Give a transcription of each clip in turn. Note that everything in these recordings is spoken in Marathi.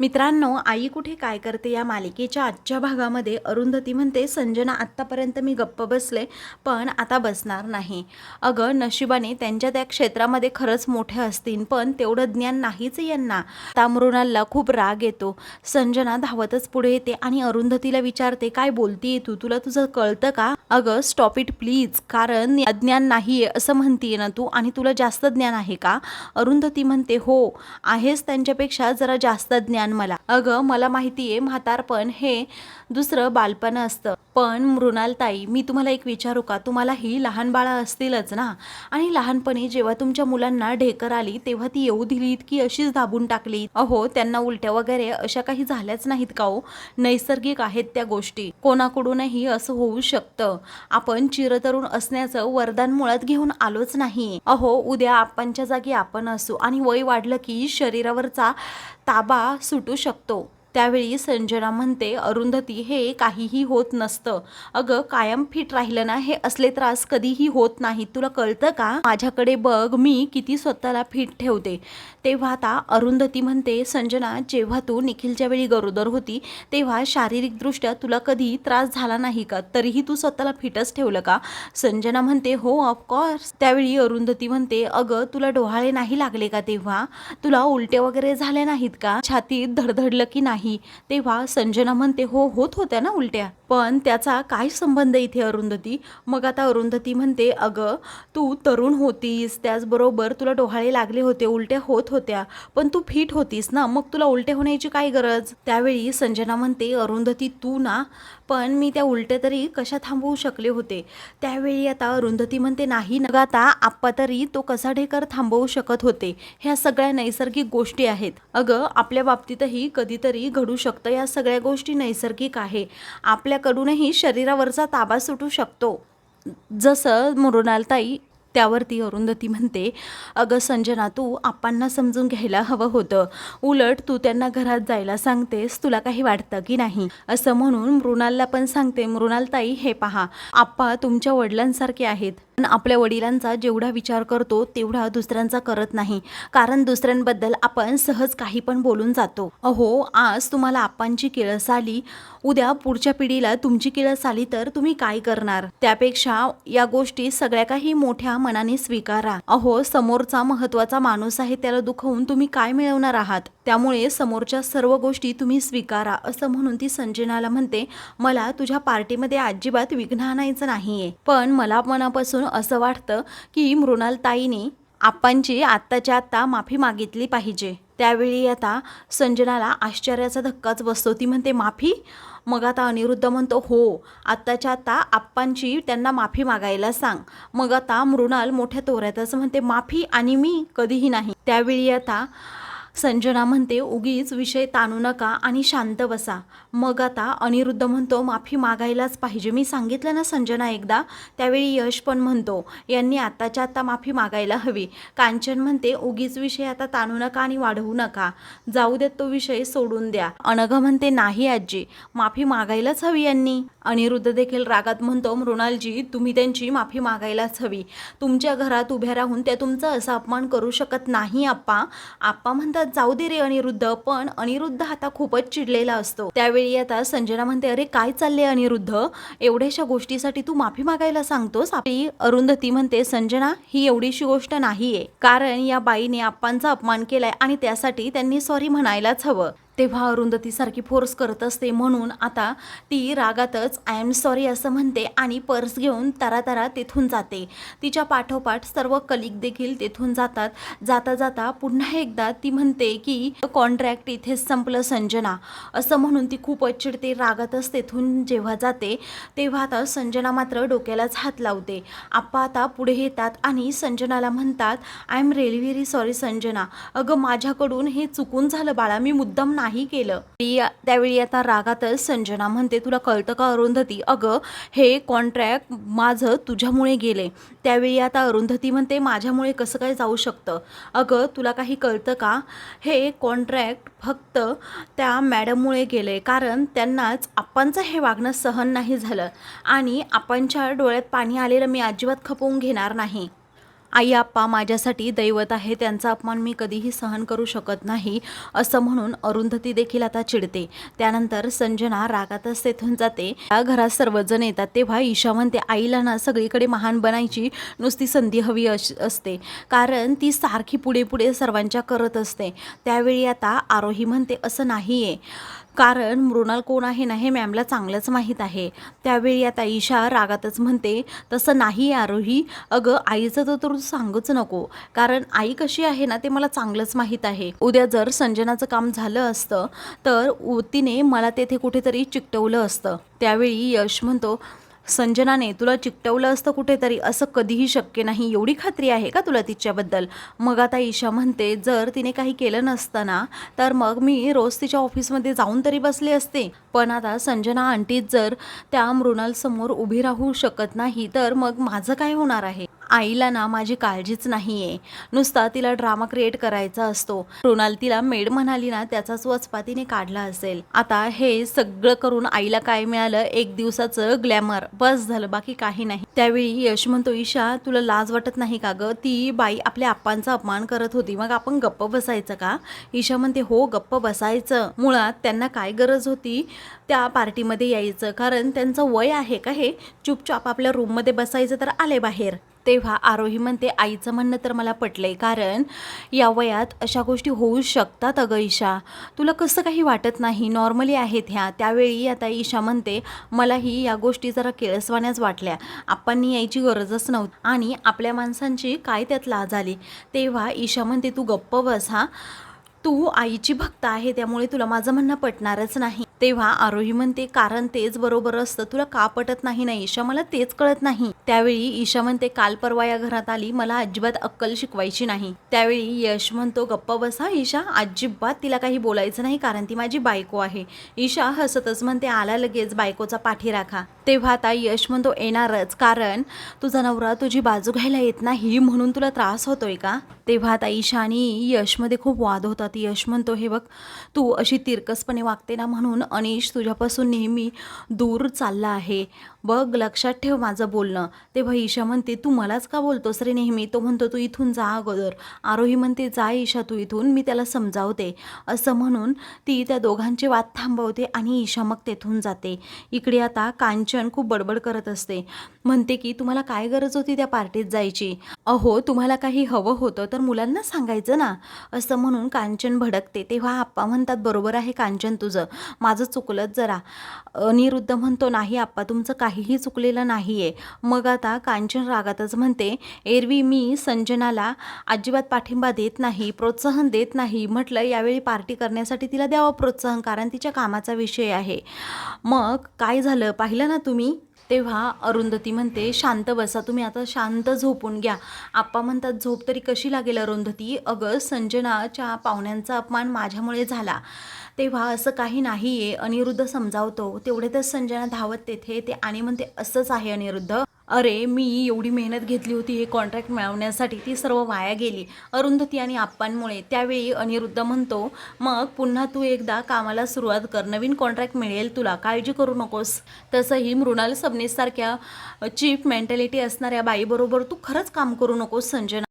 मित्रांनो आई कुठे काय करते या मालिकेच्या आजच्या भागामध्ये? अरुंधती म्हणते संजना आत्तापर्यंत मी गप्प बसले पण आता बसणार नाही. अगं नशिबाने त्यांच्या त्या क्षेत्रामध्ये खरंच मोठे असतील पण तेवढं ज्ञान नाहीच यांना. त्या मृणालला खूप राग येतो. संजना धावतच पुढे येते आणि अरुंधतीला विचारते काय बोलतीये तू? तुला तुझं कळतं का? अगं स्टॉप इट प्लीज कारण अज्ञान नाहीये असं म्हणतीये ना तू आणि तुला जास्त ज्ञान आहे का? अरुंधती म्हणते हो आहेच त्यांच्यापेक्षा जरा जास्त ज्ञान मला. अगं मला माहितीये म्हातारपण हे दुसरं बालपण असतं. पण मृणालताई मी तुम्हाला एक विचारू का? तुम्हालाही लहान बाळं असतीलच ना? आणि लहानपणी जेव्हा तुमच्या मुलांना ढेकर आली तेव्हा ती येऊ दिलीत की अशीच दाबून टाकली. अहो त्यांना उलट्या वगैरे अशा काही झाल्याच नाहीत का हो? नैसर्गिक आहेत त्या गोष्टी. कोणाकडूनही असं होऊ शकतं. आपण चिरतरुण असण्याचं वरदान मुळात घेऊन आलोच नाही. अहो उद्या आपणच्या जागी आपण असू आणि वय वाढलं की शरीरावरचा ताबा सुटू सुटू शकतो. त्यावेळी संजना म्हणते अरुंधती हे काहीही होत नसतं. अगं कायम फिट राहिलं ना हे असले त्रास कधीही होत नाहीत. तुला कळतं का? माझ्याकडे बघ मी किती स्वतःला फिट ठेवते. तेव्हा आता अरुंधती म्हणते संजना जेव्हा तू निखिलच्या वेळी गरोदर होती तेव्हा शारीरिकदृष्ट्या तुला कधी त्रास झाला नाही का? तरीही तू स्वतःला फिटच ठेवलं का? संजना म्हणते हो ऑफकोर्स त्यावेळी अरुंधती म्हणते अगं तुला डोहाळे नाही लागले का तेव्हा? तुला उलटे वगैरे झाले नाहीत का? छातीत धडधडलं की नाही? तेव्हा संजना म्हणते हो होत होत्या ना उलट्या. पण त्याचा काय संबंध इथे अरुंधती? मग आता अरुंधती म्हणते अगं तू तरुण होतीस. त्याचबरोबर तुला डोहाळे लागले होते. उलट्या होत होत्या. पण तू फिट होतीस ना. मग तुला उलट्या होण्याची काय गरज? त्यावेळी संजना म्हणते अरुंधती तू ना पण मी त्या उलट्या तरी कशा थांबवू शकले होते. त्यावेळी आता अरुंधती म्हणते नाही नगाता आता आप्पा तरी तो कसा ढेकर थांबवू शकत होते. ह्या सगळ्या नैसर्गिक गोष्टी आहेत. अगं आपल्या बाबतीतही कधीतरी घडू शकतं. या सगळ्या गोष्टी नैसर्गिक आहे. आपल्याकडूनही शरीरावरचा ताबा सुटू शकतो. जसं मृणालताई त्यावरती अरुंधती म्हणते अगं संजना तू आप्पांना समजून घ्यायला हवं होतं. उलट तू त्यांना घरात जायला सांगतेस तुला काही वाटतं की नाही? असं म्हणून मृणालला पण सांगते मृणालताई हे पहा. आप्पा तुमच्या वडिलांसारखे आहेत. आपल्या वडिलांचा जेवढा विचार करतो तेवढा दुसऱ्यांचा करत नाही. कारण दुसऱ्यांबद्दल आपण सहज काही पण बोलून जातो. अहो आज तुम्हाला आप्पांची किळस आली. उद्या पुढच्या पिढीला तुमची किळस आली तर तुम्ही काय करणार? त्यापेक्षा या गोष्टी सगळ्या काही मोठ्या मनाने स्वीकारा. अहो समोरचा महत्त्वाचा माणूस आहे त्याला दुखवून तुम्ही काय मिळवणार आहात? त्यामुळे समोरच्या सर्व गोष्टी तुम्ही स्वीकारा असं म्हणून ती संजनाला म्हणते मला तुझ्या पार्टीमध्ये अजिबात विघ्न आणायचं नाहीये. पण मला मनापासून असं वाटतं की मृणाल ताईने आप्पांची आत्ताच्या आत्ता माफी मागितली पाहिजे. त्यावेळी आता संजनाला आश्चर्याचा धक्काच बसतो. ती म्हणते माफी? मग आता अनिरुद्ध म्हणतो हो आत्ताच्या आत्ता आप्पांची त्यांना माफी मागायला सांग. मग आता मृणाल मोठ्या तोऱ्यातच म्हणते माफी आणि मी कधीही नाही. त्यावेळी आता संजना म्हणते उगीच विषय ताणू नका आणि शांत बसा. मग आता अनिरुद्ध म्हणतो माफी मागायलाच पाहिजे. मी सांगितलं ना संजना एकदा? त्यावेळी यश पण म्हणतो यांनी आत्ताच्या आत्ता माफी मागायला हवी. कांचन म्हणते उगीच विषय आता ताणू नका आणि वाढवू नका. जाऊ देत तो विषय सोडून द्या. अनघ म्हणते नाही आजी. माफी मागायलाच हवी यांनी. अनिरुद्ध देखील रागात म्हणतो मृणालजी तुम्ही त्यांची माफी मागायलाच हवी. तुमच्या घरात उभ्या राहून त्या तुमचा असा अपमान करू शकत नाही आप्पा. आप्पा म्हणतात जाऊ दे रे अनिरुद्ध पण अनिरुद्ध आता खूपच चिडलेला असतो. त्यावेळी आता संजना म्हणते अरे काय चालले अनिरुद्ध? एवढ्याशा गोष्टीसाठी तू माफी मागायला सांगतोस? आपली अरुंधती म्हणते संजना ही एवढीशी गोष्ट नाहीये. कारण या बाईने आप्पांचा अपमान केलाय आणि त्यासाठी त्यांनी सॉरी म्हणायलाच हवं. तेव्हा अरुंधती सारखी फोर्स करत असते म्हणून आता ती रागातच आय एम सॉरी असं म्हणते आणि पर्स घेऊन तरातरा तेथून जाते. तिच्या पाठोपाठ सर्व कलिक देखील तेथून जातात. जाता जाता पुन्हा एकदा ती म्हणते की कॉन्ट्रॅक्ट इथेच संपलं संजना. असं म्हणून ती खूपच चिडते रागातच तेथून जेव्हा जाते तेव्हा आता संजना मात्र डोक्यालाच हात लावते. आप्पा आता पुढे येतात आणि संजनाला म्हणतात I am really very sorry Sanjana. अगं माझ्याकडून हे चुकून झालं बाळा. मी मुद्दाम नाही नाही केलं. ती त्यावेळी आता रागातच संजना म्हणते तुला कळतं का अरुंधती? अगं हे कॉन्ट्रॅक्ट माझं तुझ्यामुळे गेले. त्यावेळी आता अरुंधती म्हणते माझ्यामुळे कसं काय जाऊ शकतं? अगं तुला काही कळतं का? हे कॉन्ट्रॅक्ट फक्त त्या मॅडममुळे गेले. कारण त्यांनाच आप्पांचं हे वागणं सहन नाही झालं आणि आपणच्या डोळ्यात पाणी आलेलं मी अजिबात खपवून घेणार नाही. आई आप्पा माझ्यासाठी दैवत आहे त्यांचा अपमान मी कधीही सहन करू शकत नाही असं म्हणून अरुंधती देखील आता चिडते. त्यानंतर संजना रागातच तेथून जाते. त्या घरात सर्वजण येतात तेव्हा ईशा म्हणते आईला ना सगळीकडे महान बनायची नुसती संधी हवी असते. कारण ती सारखी पुढे पुढे सर्वांच्या करत असते. त्यावेळी आता आरोही म्हणते असं नाही आहे कारण मृणाल कोण आहे ना हे मॅमला चांगलंच माहीत आहे. त्यावेळी आता ईशा रागातच म्हणते तसं नाही आरोही. अगं आईचं तर तू सांगूच नको. कारण आई कशी आहे ना ते मला चांगलंच माहीत आहे. उद्या जर संजनाचं काम झालं असतं तर उ- तिने मला तेथे कुठेतरी चिकटवलं असतं. त्यावेळी यश म्हणतो संजनाने तुला चिकटवलं असतं कुठेतरी असं कधीही शक्य नाही. एवढी खात्री आहे का तुला तिच्याबद्दल? मग आता ईशा म्हणते जर तिने काही केलं नसतं ना तर मग मी रोज तिच्या ऑफिसमध्ये जाऊन तरी बसले असते. पण आता संजना आंटीच जर त्या मृणालसमोर उभी राहू शकत नाही तर मग माझं काय होणार आहे? आईला ना माझी काळजीच नाही आहे नुसता तिला ड्रामा क्रिएट करायचा असतो. मृणाल तिला मेड म्हणाली ना त्याचाच वचपा तिने काढला असेल. आता हे सगळं करून आईला काय मिळालं? एक दिवसाचं ग्लॅमर बस झालं बाकी काही नाही. त्यावेळी यश म्हणतो ईशा तुला लाज वाटत नाही का ग? ती बाई आपल्या आप्पांचा अपमान करत होती. मग आपण गप्प बसायचं का? ईशा म्हणते हो गप्प बसायचं. मुळात त्यांना काय गरज होती? त्या पार्टीमध्ये यायचं. कारण त्यांचं वय आहे का हे? चुपचाप आपल्या रूममध्ये बसायचं तर आले बाहेर. तेव्हा आरोही म्हणते आईचं म्हणणं तर मला पटलंय कारण या वयात अशा गोष्टी होऊ शकतात अगं ईशा. तुला कसं काही वाटत नाही? नॉर्मली आहेत ह्या. त्यावेळी आता ईशा म्हणते मलाही या गोष्टी जरा केळसवाण्याच वाटल्या. आपणनी यायची गरजच नव्हती. आणि आपल्या माणसांची काय त्यात लाज आली? तेव्हा ईशा म्हणते तू गप्प बस हा. तू आईची भक्त आहे त्यामुळे तुला माझं म्हणणं पटणारच नाही. तेव्हा आरोही म्हणते कारण तेच बरोबर असतं. तुला का पटत नाही ना ईशा? मला तेच कळत नाही. त्यावेळी ईशा म्हणते काल परवा या घरात आली. मला अजिबात अक्कल शिकवायची नाही. त्यावेळी यश म्हणतो गप्प बसा ईशा. अजिबात तिला काही बोलायचं नाही कारण ती माझी बायको आहे. ईशा हसतच म्हणते आला लगेच. बायकोचा पाठी राखा. तेव्हा आता यश म्हणतो येणारच. कारण तुझा नवरा तुझी बाजू घ्यायला येत नाही म्हणून तुला त्रास होतोय का? तेव्हा आता ईशा आणि यशमध्ये खूप वाद होतात. यश म्हणतो हे बघ तू अशी तिरकसपणे वागते ना म्हणून अनिश तुझ्यापासून नेहमी दूर चालला आहे. बघ लक्षात ठेव माझं बोलणं. तेव्हा ईशा म्हणते तू मलाच का बोलतोस रे नेहमी? तो म्हणतो तू इथून जा अगोदर. आरोही म्हणते जा ईशा तू इथून मी त्याला समजावते. असं म्हणून ती त्या दोघांची वाद थांबवते आणि ईशा मग तेथून जाते. इकडे आता कांचन खूप बडबड करत असते. म्हणते की तुम्हाला काय गरज होती त्या पार्टीत जायची? अहो तुम्हाला काही हवं होतं तर मुलांना सांगायचं ना. असं म्हणून कांचन भडकते. तेव्हा आप्पा म्हणतात बरोबर आहे कांचन तुझं. माझं चुकलंच जरा. अनिरुद्ध म्हणतो नाही आप्पा तुमचं काही काहीही चुकलेलं नाही आहे मग आता कांचन रागातच म्हणते एरवी मी संजनाला अजिबात पाठिंबा देत नाही प्रोत्साहन देत नाही. म्हटलं यावेळी पार्टी करण्यासाठी तिला द्यावं प्रोत्साहन कारण तिच्या कामाचा विषय आहे. मग काय झालं? पाहिलं ना तुम्ही? तेव्हा अरुंधती म्हणते शांत बसा तुम्ही आता शांत झोपून घ्या. आप्पा म्हणतात झोप तरी कशी लागेल अरुंधती? अगं संजनाच्या पाहुण्यांचा अपमान माझ्यामुळे झाला. तेव्हा असं काही नाही आहे अनिरुद्ध समजावतो. तेवढे तर संजना धावत तेथे ते आणि म्हणते असंच आहे अनिरुद्ध. अरे मी एवढी मेहनत घेतली होती हे कॉन्ट्रॅक्ट मिळवण्यासाठी ती सर्व वाया गेली. अरुंधती आणि आप्पांमुळे त्यावेळी अनिरुद्ध म्हणतो मग पुन्हा तू एकदा कामाला सुरुवात कर नवीन कॉन्ट्रॅक्ट मिळेल तुला काळजी करू नकोस. तसंही मृणाल सबनीससारख्या चीफ मेंटॅलिटी असणाऱ्या बाईबरोबर तू खरंच काम करू नकोस संजना.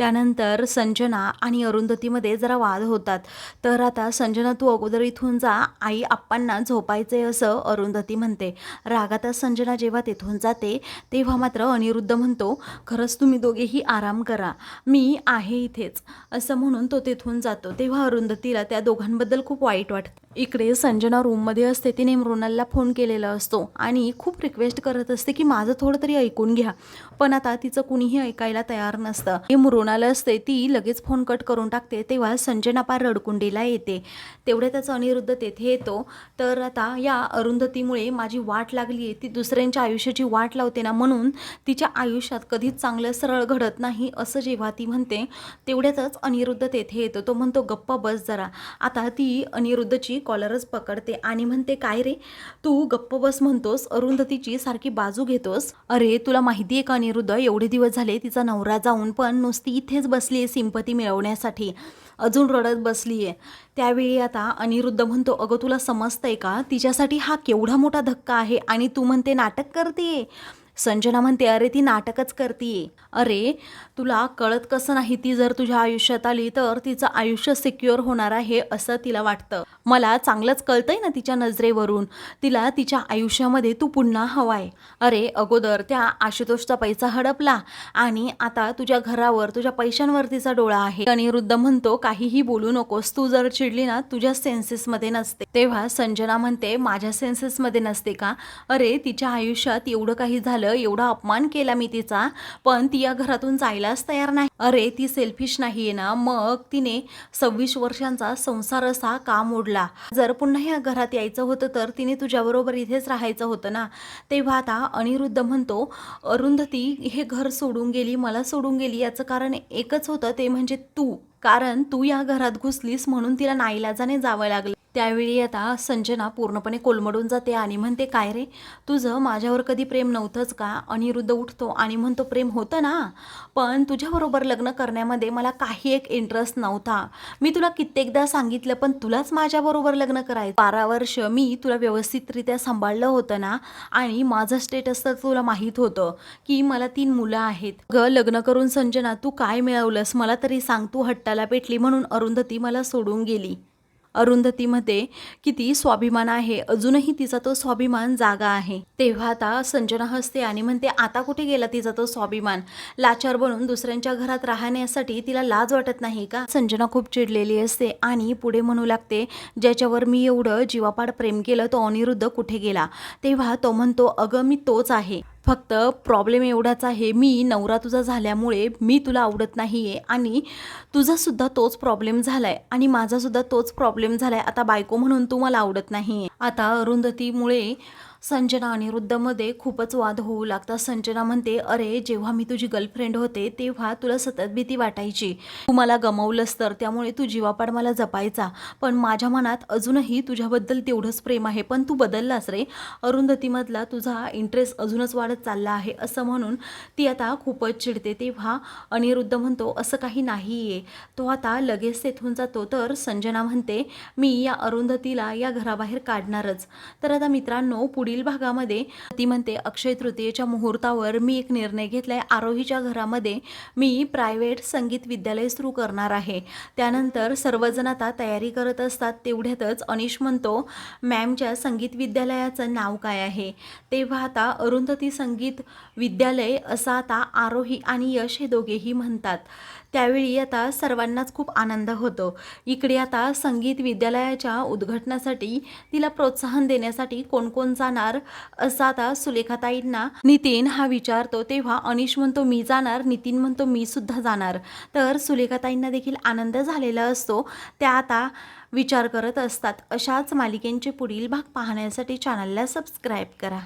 त्यानंतर संजना आणि अरुंधतीमध्ये जरा वाद होतात. तर आता संजना तू अगोदर इथून जा. आई आप्पांना झोपायचे असं अरुंधती म्हणते. रागातच संजना जेव्हा तिथून जाते तेव्हा मात्र अनिरुद्ध म्हणतो खरंच तुम्ही दोघेही आराम करा. मी आहे इथेच. असं म्हणून तो तिथून जातो. तेव्हा अरुंधतीला त्या दोघांबद्दल खूप वाईट वाटतं. इकडे संजना रूममध्ये असते तिने मृणालला फोन केलेला असतो आणि खूप रिक्वेस्ट करत असते की माझं थोडं तरी ऐकून घ्या. पण आता तिचं कुणीही ऐकायला तयार नसतं. हे मृणाल असते ती लगेच फोन कट करून टाकते तेव्हा संजना पार रडकुंडीला येते. तेवढे त्याचा अनिरुद्ध तेथे येतो. तर आता या अरुंधतीमुळे माझी वाट लागली आहे. ती दुसऱ्यांच्या आयुष्याची वाट लावते ना म्हणून तिच्या आयुष्यात कधीच चांगलं सरळ घडत नाही असं जेव्हा ती म्हणते तेवढ्यातच अनिरुद्ध तेथे येतो. तो म्हणतो गप्पा बस जरा. आता ती अनिरुद्धची कॉलरच पकडते आणि म्हणते काय रे? तू गप्प बस म्हणतोस अरुंधतीची सारखी बाजू घेतोस. अरे तुला माहिती आहे का अनिरुद्ध? एवढे दिवस झाले तिचा नवरा जाऊन पण नुसती इथेच बसली आहे सिंपती मिळवण्यासाठी. अजून रडत बसली आहे त्यावेळी आता अनिरुद्ध म्हणतो अगं तुला समजतंय का? तिच्यासाठी हा केवढा मोठा धक्का आहे आणि तू म्हणते नाटक करते संजना म्हणते अरे ती नाटकच करतीये. अरे तुला कळत कसं नाही ती जर तुझ्या आयुष्यात आली तर तिचं आयुष्य सिक्युअर होणार आहे असं तिला वाटतं. मला चांगलंच कळतंय ना तिच्या नजरेवरून. तिला तिच्या आयुष्यामध्ये तू पुन्हा हवाय. अरे अगोदर त्या आशुतोषचा पैसा हडपला आणि आता तुझ्या घरावर तुझ्या पैशांवर तिचा डोळा आहे. अनिरुद्ध म्हणतो काहीही बोलू नकोस. तू जर चिडली ना तुझ्या सेन्सेसमध्ये नसते. तेव्हा संजना म्हणते माझ्या सेन्सेसमध्ये नसते का? अरे तिच्या आयुष्यात एवढं काही झालं एवढा अपमान केला मी तिचा पण ती या घरातून जायलाच तयार नाही. अरे ती सेल्फिश नाहीये ना. मग तिने सव्वीस वर्षांचा संसार असा का मोडला? जर पुन्हा या घरात यायचं होतं तर तिने तुझ्याबरोबर इथेच राहायचं होतं ना. तेव्हा आता अनिरुद्ध म्हणतो अरुंधती हे घर सोडून गेली मला सोडून गेली. याचं कारण एकच होतं ते म्हणजे तू. कारण तू या घरात घुसलीस म्हणून तिला नाईलाजाने जावं लागलं. त्यावेळी आता संजना पूर्णपणे कोलमडून जाते आणि म्हणते काय रे तुझं माझ्यावर कधी प्रेम नव्हतंच का? अनिरुद्ध उठतो आणि म्हणतो प्रेम होतं ना? पण तुझ्याबरोबर लग्न करण्यामध्ये मला काही एक इंटरेस्ट नव्हता. मी तुला कित्येकदा सांगितलं पण तुलाच माझ्याबरोबर लग्न करायचं. बारा वर्ष मी तुला व्यवस्थितरित्या सांभाळलं होतं ना? आणि माझं स्टेटस तर तुला माहीत होतं की मला तीन मुलं आहेत. ग लग्न करून संजना तू काय मिळवलंस? मला तरी सांग तू हट्टाला पेटली म्हणून अरुंधती मला सोडून गेली. अरुंधतीमध्ये किती स्वाभिमान आहे अजूनही तिचा तो स्वाभिमान जागा आहे. तेव्हा आता संजना हसते आणि म्हणते आता कुठे गेला तिचा तो स्वाभिमान? लाचार बनून दुसऱ्यांच्या घरात राहण्यासाठी तिला लाज वाटत नाही का? संजना खूप चिडलेली असते आणि पुढे म्हणू लागते ज्याच्यावर मी एवढं जीवापाड प्रेम केलं तो अनिरुद्ध कुठे गेला? तेव्हा तो म्हणतो अगं मी तोच आहे. फक्त प्रॉब्लेम एवढाच आहे मी नवरा तुझा झाल्यामुळे मी तुला आवडत नाही आहे आणि तुझासुद्धा तोच प्रॉब्लेम झाला आहे आणि माझासुद्धा तोच प्रॉब्लेम झाला आहे आता बायको म्हणून तू मला आवडत नाही आहे आता अरुंधतीमुळे संजना अनिरुद्धमध्ये खूपच वाद होऊ लागतात. संजना म्हणते अरे जेव्हा मी तुझी गर्लफ्रेंड होते तेव्हा तुला सतत भीती वाटायची. तू मला गमावलंस तर त्यामुळे तू जीवापाड मला जपायचा. पण माझ्या मनात अजूनही तुझ्याबद्दल तेवढंच प्रेम आहे. पण तू बदललास रे. अरुंधतीमधला तुझा इंटरेस्ट अजूनच वाढत चालला आहे. असं म्हणून ती आता खूपच चिडते. तेव्हा अनिरुद्ध म्हणतो असं काही नाही आहे तो आता लगेच तेथून जातो. तर संजना म्हणते मी या अरुंधतीला या घराबाहेर काढणारच. तर आता मित्रांनो पुढे पुढील भागामध्ये ती म्हणते अक्षय तृतीयेच्या मुहूर्तावर मी एक निर्णय घेतलाय. आरोहीच्या घरामध्ये मी प्रायव्हेट संगीत विद्यालय सुरू करणार आहे. त्यानंतर सर्वजण आता तयारी करत असतात. तेवढ्यातच अनिश म्हणतो मॅमच्या संगीत विद्यालयाचं नाव काय आहे? तेव्हा आता अरुंधती संगीत विद्यालय असं आता आरोही आणि यश हे दोघेही म्हणतात. त्यावेळी आता सर्वांनाच खूप आनंद होतो. इकडे आता संगीत विद्यालयाच्या उद्घाटनासाठी तिला प्रोत्साहन देण्यासाठी कोण कोण जाणार असा आता सुलेखाताईंना नितीन हा विचारतो. तेव्हा अनिश म्हणतो मी जाणार नितीन म्हणतो मी सुद्धा जाणार. तर सुलेखाताईंना देखील आनंद झालेला असतो. त्या आता विचार करत असतात. अशाच मालिकेंचे पुढील भाग पाहण्यासाठी चॅनलला सबस्क्राईब करा.